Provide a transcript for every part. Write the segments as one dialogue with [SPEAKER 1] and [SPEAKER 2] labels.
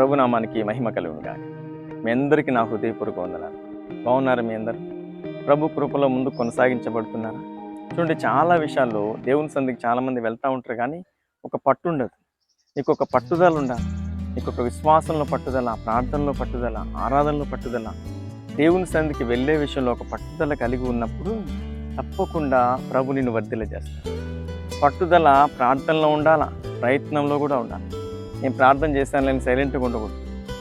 [SPEAKER 1] ప్రభునామానికి మహిమ కలుగును గాక మీ అందరికీ నా హృదయపూర్వక వందనాలు. బాగున్నారు మీ అందరు? ప్రభు కృపలో ముందు కొనసాగించబడుతున్నారా? చూడండి చాలా విషయాల్లో దేవుని సందికి చాలామంది వెళ్తూ ఉంటారు కానీ ఒక పట్టు ఉండదు. నీకు ఒక పట్టుదల ఉండాలి. నీకు ఒక విశ్వాసంలో పట్టుదల ప్రార్థనలో పట్టుదల ఆరాధనలో పట్టుదల దేవుని సందికి వెళ్ళే విషయంలో ఒక పట్టుదల కలిగి ఉన్నప్పుడు తప్పకుండా ప్రభు నిన్ను వర్ధిల్ల చేస్తాడు పట్టుదల ప్రార్థనలో ఉండాలా? ప్రయత్నంలో కూడా ఉండాలి. నేను ప్రార్థన చేశాను నేను సైలెంట్గా ఉండకూడదు.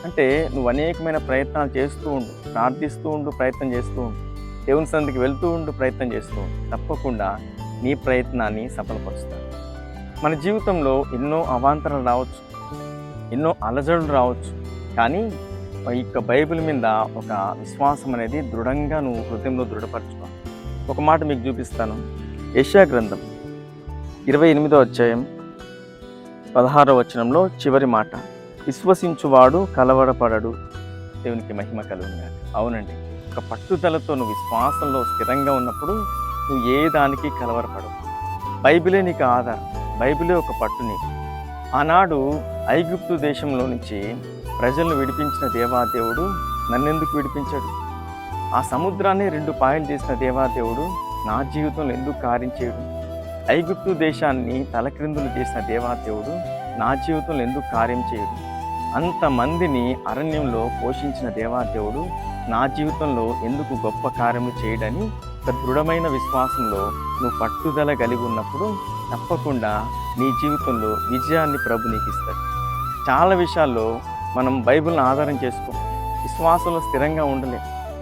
[SPEAKER 1] అంటే నువ్వు అనేకమైన ప్రయత్నాలు చేస్తూ ఉండు ప్రార్థిస్తూ ఉండు ప్రయత్నం చేస్తూ ఉండు. దేవుని సందికి వెళ్తూ ఉండు ప్రయత్నం చేస్తూ ఉండు. తప్పకుండా నీ ప్రయత్నాన్ని సఫలపరుస్తాను. మన జీవితంలో ఎన్నో అవాంతరాలు రావచ్చు ఎన్నో అలజడులు రావచ్చు. కానీ ఈ యొక్క బైబిల్ మీద ఒక విశ్వాసం అనేది దృఢంగా నువ్వు హృదయంలో దృఢపరచుకో. ఒక మాట మీకు చూపిస్తాను. యశా గ్రంథం ఇరవై ఎనిమిదో అధ్యాయం పదహారవ వచనంలో చివరి మాట విశ్వసించువాడు కలవరపడడు. దేవునికి మహిమ కలుగుగా అవునండి ఒక పట్టుదలతో నువ్వు విశ్వాసంలో స్థిరంగా ఉన్నప్పుడు నువ్వు ఏ దానికి కలవరపడవు. బైబిలే నీకు ఆధారం. బైబిలే ఒక పట్టు నీకు. ఆనాడు ఐగుప్తు దేశంలో నుంచి ప్రజలను విడిపించిన దేవాదేవుడు నన్నెందుకు విడిపించాడు? ఆ సముద్రాన్ని రెండు పాయలు చేసిన దేవాదేవుడు నా జీవితంలో ఎందుకు కార్యం చేయడు ఐగుప్తు దేశాన్ని తలక్రిందులు చేసిన దేవాదేవుడు నా జీవితంలో ఎందుకు కార్యం చేయడు? అంతమందిని అరణ్యంలో పోషించిన దేవాదేవుడు నా జీవితంలో ఎందుకు గొప్ప కార్యము చేయడని ఒక దృఢమైన విశ్వాసంలో నువ్వు పట్టుదల కలిగి ఉన్నప్పుడు తప్పకుండా నీ జీవితంలో విజయాన్ని ప్రభు నీకు ఇస్తాడు. చాలా విషయాల్లో మనం బైబిల్ని ఆధారం చేసుకో విశ్వాసంలో స్థిరంగా ఉండలే.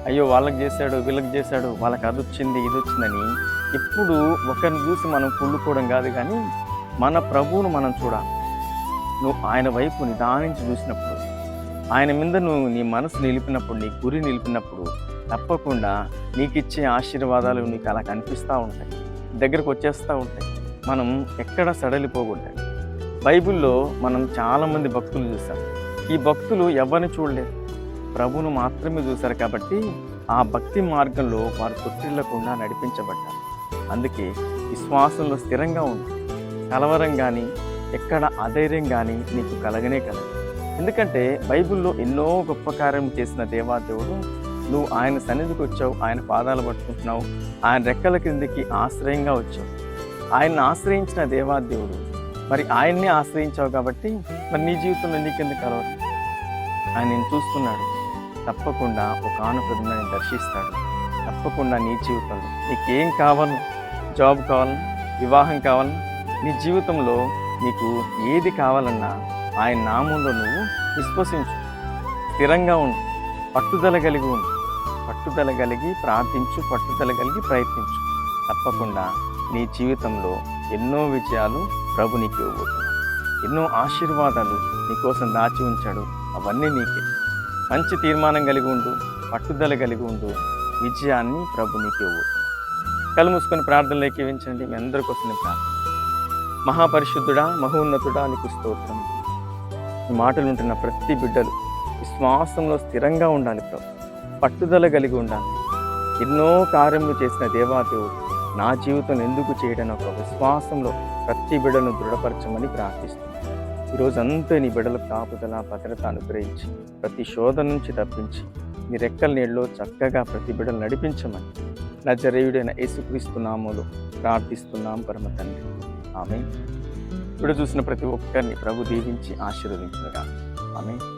[SPEAKER 1] అయ్యో వాళ్ళకి చేశాడు వీళ్ళకి చేశాడు వాళ్ళకి అది వచ్చింది ఇది వచ్చిందని ఇప్పుడు ఒకరిని చూసి మనం కుళ్ళుకోవడం కాదు కానీ మన ప్రభువును మనం చూడాలి. నువ్వు ఆయన వైపు నిదానించి చూసినప్పుడు ఆయన మీద నువ్వు నీ మనసు నిలిపినప్పుడు నీ గురి నిలిపినప్పుడు తప్పకుండా నీకు ఇచ్చే ఆశీర్వాదాలు నీకు అలా కనిపిస్తూ ఉంటాయి. దగ్గరకు వచ్చేస్తూ ఉంటాయి. మనం ఎక్కడ సడలిపోకూడదు. బైబిల్లో మనం చాలామంది భక్తులు చూసాం ఈ భక్తులు ఎవరిని చూడలేదు? ప్రభును మాత్రమే చూశారు కాబట్టి ఆ భక్తి మార్గంలో వారు తొట్టిల్లకుండా నడిపించబడ్డారు. అందుకే విశ్వాసంలో స్థిరంగా ఉంది కలవరం కానీ ఎక్కడ అధైర్యం కానీ నీకు కలగనే కలగదు ఎందుకంటే బైబిల్లో ఎన్నో గొప్ప కార్యం చేసిన దేవాదేవుడు నువ్వు ఆయన సన్నిధికి వచ్చావు ఆయన పాదాలు పట్టుకుంటున్నావు ఆయన రెక్కల క్రిందికి ఆశ్రయంగా వచ్చావు. ఆయన్ని ఆశ్రయించిన దేవాదేవుడు మరి ఆయన్ని ఆశ్రయించావు కాబట్టి మరి నీ జీవితంలో నీకెందుకు కలవదు ఆయన నేను చూస్తున్నాడు. తప్పకుండా ఒక ఆనపది దర్శిస్తాడు. తప్పకుండా నీ జీవితంలో. నీకేం కావాలి జాబ్ కావాలి వివాహం కావాలి నీ జీవితంలో నీకు ఏది కావాలన్నా ఆయన నామంలో నువ్వు విశ్వసించు. స్థిరంగా ఉండు పట్టుదల కలిగి ఉండు. పట్టుదల కలిగి ప్రార్థించు పట్టుదల కలిగి ప్రయత్నించు. తప్పకుండా నీ జీవితంలో ఎన్నో విజయాలు ప్రభు నీకు ఇవ్వబోతున్నాడు. ఎన్నో ఆశీర్వాదాలు నీకోసం దాచి ఉంచాడు. అవన్నీ నీకే. మంచి తీర్మానం కలిగి ఉండు పట్టుదల కలిగి ఉండు విజయాన్ని ప్రభు నీకు ఇవ్వబోతున్నాడు కళ్ళు మూసుకొని ప్రార్థనలోకి వేయించండి మీ అందరి కోసం నేను ప్రార్థన. మహాపరిశుద్ధుడా మహోన్నతుడా నీకు స్తోత్రం. ఈ మాటలు ఉంటున్న ప్రతి బిడ్డలు విశ్వాసంలో స్థిరంగా ఉండాలి ప్రభు. పట్టుదల కలిగి ఉండాలి. ఎన్నో కార్యములు చేసిన దేవాదేవుడు నా జీవితం ఎందుకు చేయడం ఒక విశ్వాసంలో ప్రతి బిడ్డలను దృఢపరచమని ప్రార్థిస్తున్నాను. ఈరోజు అంతా నీ బిడ్డల కాపుదల భద్రత అనుగ్రహించి ప్రతి శోధ నుంచి తప్పించి మీ రెక్కల నీళ్ళలో చక్కగా ప్రతి బిడ్డలు నడిపించమని నజరేయుడైన యేసుక్రీస్తు ప్రార్థిస్తున్నాం పరమ తండ్రి. ఆమె ఇప్పుడు చూసిన ప్రతి ఒక్కరిని ప్రభు దీవించి ఆశీర్వదించగా ఆమె